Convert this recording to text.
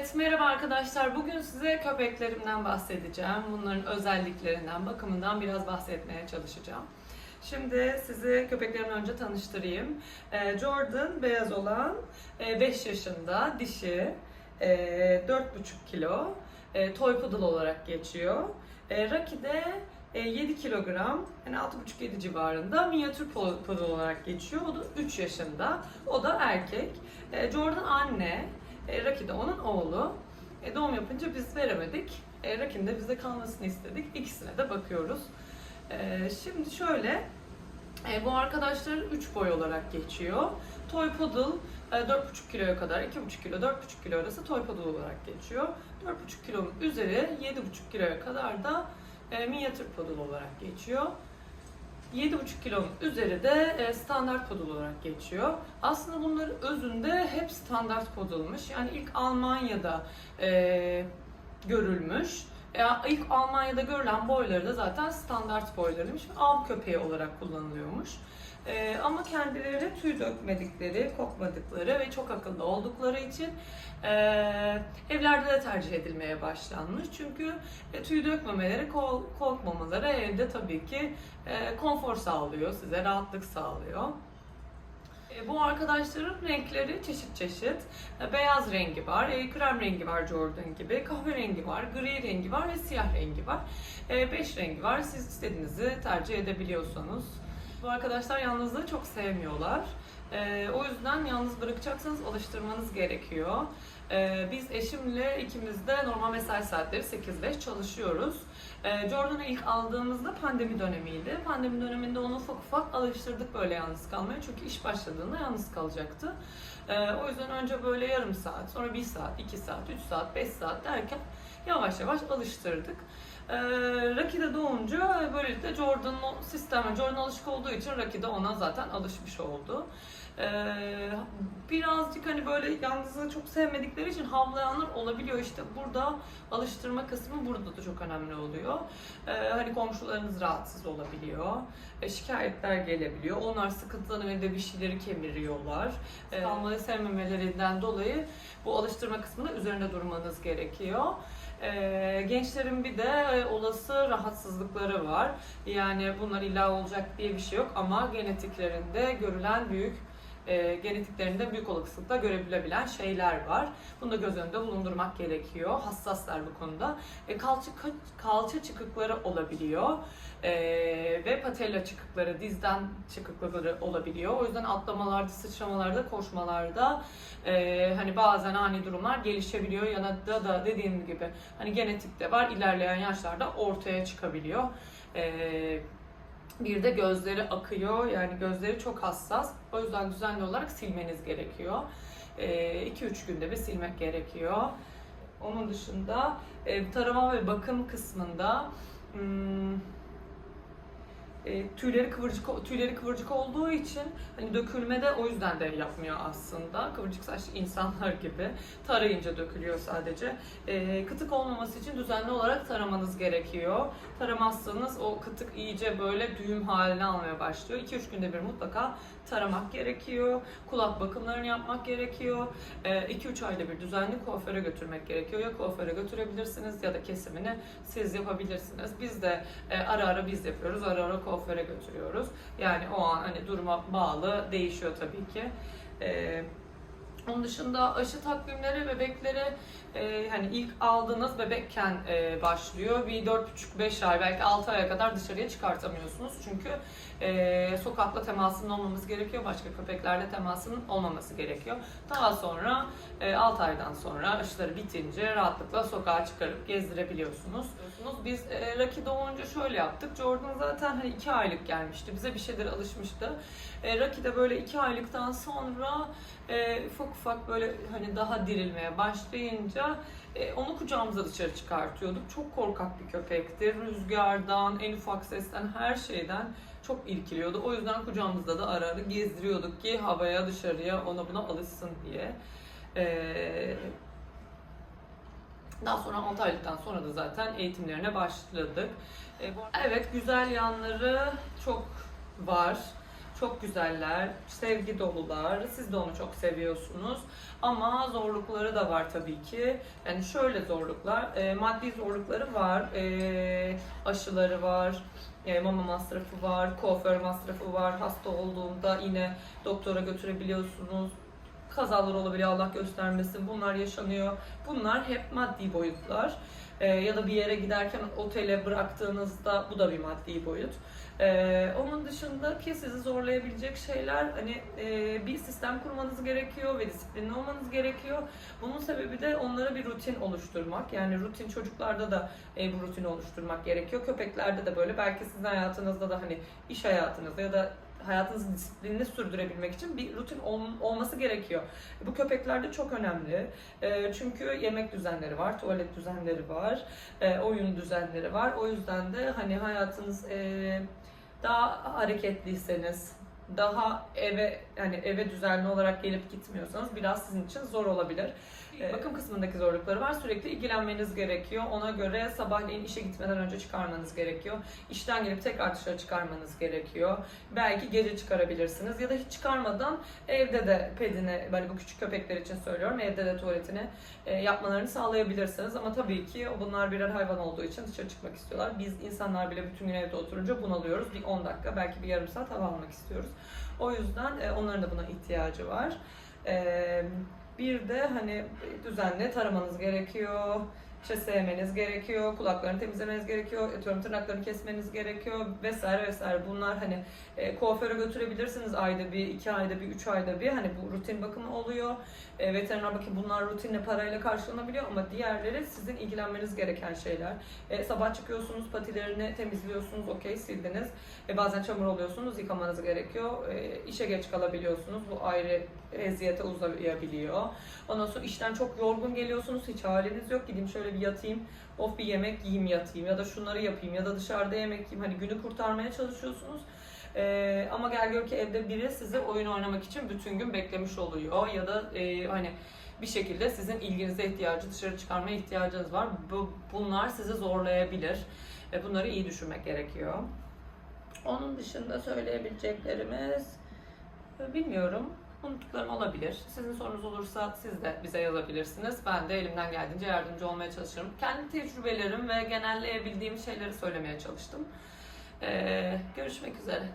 Evet, merhaba arkadaşlar. Bugün size köpeklerimden bahsedeceğim. Bunların özelliklerinden, bakımından biraz bahsetmeye çalışacağım. Şimdi sizi köpeklerimden önce tanıştırayım. Ee, Jordan, beyaz olan, 5 yaşında, dişi, e, 4,5 kilo, e, toy poodle olarak geçiyor. E, Rocky de e, 7 kilogram, yani 6,5-7 civarında minyatür po- poodle olarak geçiyor. O da 3 yaşında. O da erkek. E, Jordan anne, e, Rocky de onun oğlu. E, doğum yapınca biz veremedik. E, Rocky'nin de bize kalmasını istedik. İkisine de bakıyoruz. E, şimdi şöyle, e, bu arkadaşlar 3 boy olarak geçiyor. Toy Poodle e, 4,5 kiloya kadar, 2,5 kilo, 4,5 kilo arası Toy Poodle olarak geçiyor. 4,5 kilonun üzeri 7,5 kiloya kadar da e, minyatür Poodle olarak geçiyor. 7,5 kilonun üzeri de e, standart poodle olarak geçiyor. Aslında bunların özünde hep standart poodle'mış. Yani ilk Almanya'da e, görülmüş. E, ilk Almanya'da görülen boyları da zaten standart boylarıymış. Av köpeği olarak kullanılıyormuş. E, ama kendileri tüy dökmedikleri, kokmadıkları ve çok akıllı oldukları için e, evlerde de tercih edilmeye başlanmış. Çünkü e, tüy dökmemeleri, kol- korkmamaları evde tabii ki e, konfor sağlıyor, size rahatlık sağlıyor. E, Bu arkadaşların renkleri çeşit çeşit. E, Beyaz rengi var, e, krem rengi var Jordan gibi, kahverengi var, gri rengi var ve siyah rengi var. 5 rengi var. Siz istediğinizi tercih edebiliyorsunuz. Bu arkadaşlar yalnızlığı çok sevmiyorlar. E, O yüzden yalnız bırakacaksanız alıştırmanız gerekiyor. E, Biz eşimle ikimiz de normal mesai saatleri 8-5 çalışıyoruz. E, Jordan'ı ilk aldığımızda pandemi dönemiydi. Pandemi döneminde onu ufak ufak alıştırdık böyle yalnız kalmaya. Çünkü iş başladığında yalnız kalacaktı. E, o yüzden önce böyle yarım saat, sonra bir saat, iki saat, üç saat, beş saat derken yavaş yavaş alıştırdık. E, Rocky doğunca böylelikle Jordan'ın sisteme, Jordan alışık olduğu için Rocky de ona zaten alışmış oldu. Ee, birazcık hani böyle yalnızlığı çok sevmedikleri için havlayanlar olabiliyor işte burada alıştırma kısmı burada da çok önemli oluyor. Ee, hani komşularınız rahatsız olabiliyor. E, şikayetler gelebiliyor. Onlar sıkıntılanıp evde bir şeyleri kemiriyorlar. E, almayı sevmemelerinden dolayı bu alıştırma kısmında üzerinde durmanız gerekiyor. E, gençlerin bir de e, olası rahatsızlıkları var. Yani bunlar illa olacak diye bir şey yok ama genetiklerinde görülen büyük e, genetiklerinde büyük olasılıkla görebilebilen şeyler var. Bunu da göz önünde bulundurmak gerekiyor. Hassaslar bu konuda. E, kalça, kalça çıkıkları olabiliyor. E, ve patella çıkıkları, dizden çıkıkları olabiliyor. O yüzden atlamalarda, sıçramalarda, koşmalarda e, hani bazen ani durumlar gelişebiliyor ya da, da dediğim gibi hani genetikte var ilerleyen yaşlarda ortaya çıkabiliyor. E, bir de gözleri akıyor yani gözleri çok hassas. O yüzden düzenli olarak silmeniz gerekiyor. 2-3 günde bir silmek gerekiyor. Onun dışında e, tarama ve bakım kısmında hmm, e, tüyleri kıvırcık tüyleri kıvırcık olduğu için hani dökülme de o yüzden de yapmıyor aslında. Kıvırcık saçlı insanlar gibi tarayınca dökülüyor sadece. E, kıtık olmaması için düzenli olarak taramanız gerekiyor. Taramazsanız o kıtık iyice böyle düğüm haline almaya başlıyor. 2-3 günde bir mutlaka taramak gerekiyor. Kulak bakımlarını yapmak gerekiyor. 2-3 ayda bir düzenli kuaföre götürmek gerekiyor. Ya kuaföre götürebilirsiniz ya da kesimini siz yapabilirsiniz. Biz de e, ara ara biz yapıyoruz. Ara ara kuaföre götürüyoruz. Yani o an hani duruma bağlı değişiyor tabii ki. Ee, onun dışında aşı takvimleri bebeklere e, hani ilk aldığınız bebekken e, başlıyor. Bir 4,5-5 ay belki 6 aya kadar dışarıya çıkartamıyorsunuz. Çünkü e, sokakla temasının olmaması gerekiyor. Başka köpeklerle temasının olmaması gerekiyor. Daha sonra e, 6 aydan sonra aşıları bitince rahatlıkla sokağa çıkarıp gezdirebiliyorsunuz. Biz e, Rocky doğunca şöyle yaptık. Jordan zaten hani 2 aylık gelmişti. Bize bir şeylere alışmıştı. E, Rocky de böyle 2 aylıktan sonra e, ufak ufak böyle hani daha dirilmeye başlayınca e, onu kucağımıza dışarı çıkartıyorduk. Çok korkak bir köpekti. Rüzgardan, en ufak sesten, her şeyden çok irkiliyordu. O yüzden kucağımızda da ara ara gezdiriyorduk ki havaya, dışarıya ona buna alışsın diye. E, daha sonra 6 aylıktan sonra da zaten eğitimlerine başladık. E, Evet güzel yanları çok var. Çok güzeller, sevgi dolular. Siz de onu çok seviyorsunuz. Ama zorlukları da var tabii ki. Yani şöyle zorluklar, e, maddi zorlukları var. E, aşıları var, e, mama masrafı var, kuaför masrafı var. Hasta olduğunda yine doktora götürebiliyorsunuz. Kazalar olabiliyor Allah göstermesin. Bunlar yaşanıyor. Bunlar hep maddi boyutlar. E, ya da bir yere giderken otele bıraktığınızda bu da bir maddi boyut. Ee, onun dışındaki sizi zorlayabilecek şeyler hani e, bir sistem kurmanız gerekiyor ve disiplinli olmanız gerekiyor. Bunun sebebi de onlara bir rutin oluşturmak. Yani rutin çocuklarda da e, bu rutini oluşturmak gerekiyor. Köpeklerde de böyle. Belki sizin hayatınızda da hani iş hayatınızda ya da hayatınızı disiplinli sürdürebilmek için bir rutin ol- olması gerekiyor. Bu köpeklerde çok önemli. E, çünkü yemek düzenleri var, tuvalet düzenleri var, e, oyun düzenleri var. O yüzden de hani hayatınız e, daha hareketliyseniz, daha eve yani eve düzenli olarak gelip gitmiyorsanız biraz sizin için zor olabilir. Ee, Bakım kısmındaki zorlukları var. Sürekli ilgilenmeniz gerekiyor. Ona göre sabahleyin işe gitmeden önce çıkarmanız gerekiyor. İşten gelip tekrar dışarı çıkarmanız gerekiyor. Belki gece çıkarabilirsiniz ya da hiç çıkarmadan evde de pedini, böyle bu küçük köpekler için söylüyorum, evde de tuvaletini e, yapmalarını sağlayabilirsiniz. Ama tabii ki bunlar birer hayvan olduğu için dışarı çıkmak istiyorlar. Biz insanlar bile bütün gün evde oturunca bunalıyoruz. Bir 10 dakika, belki bir yarım saat hava almak istiyoruz. O yüzden e, onların da buna ihtiyacı var. E, bir de hani düzenli taramanız gerekiyor. İşte sevmeniz gerekiyor, kulaklarını temizlemeniz gerekiyor, atıyorum tırnaklarını kesmeniz gerekiyor vesaire vesaire. Bunlar hani e, kuaföre götürebilirsiniz ayda bir, iki ayda bir, üç ayda bir. Hani bu rutin bakımı oluyor. E, veteriner bakım bunlar rutinle parayla karşılanabiliyor ama diğerleri sizin ilgilenmeniz gereken şeyler. E, sabah çıkıyorsunuz, patilerini temizliyorsunuz, okey sildiniz. E, bazen çamur oluyorsunuz, yıkamanız gerekiyor. E, işe geç kalabiliyorsunuz, bu ayrı eziyete uzayabiliyor. Ondan sonra işten çok yorgun geliyorsunuz, hiç haliniz yok. Gideyim şöyle bir yatayım, of bir yemek yiyeyim yatayım ya da şunları yapayım ya da dışarıda yemek yiyeyim. Hani günü kurtarmaya çalışıyorsunuz. Ee, ama gel gör ki evde biri sizi oyun oynamak için bütün gün beklemiş oluyor ya da e, hani bir şekilde sizin ilginize ihtiyacı, dışarı çıkarmaya ihtiyacınız var. Bu, bunlar sizi zorlayabilir. ve bunları iyi düşünmek gerekiyor. Onun dışında söyleyebileceklerimiz e, bilmiyorum. Unuttuklarım olabilir. Sizin sorunuz olursa siz de bize yazabilirsiniz. Ben de elimden geldiğince yardımcı olmaya çalışırım. Kendi tecrübelerim ve genelleyebildiğim şeyleri söylemeye çalıştım. Ee, görüşmek üzere.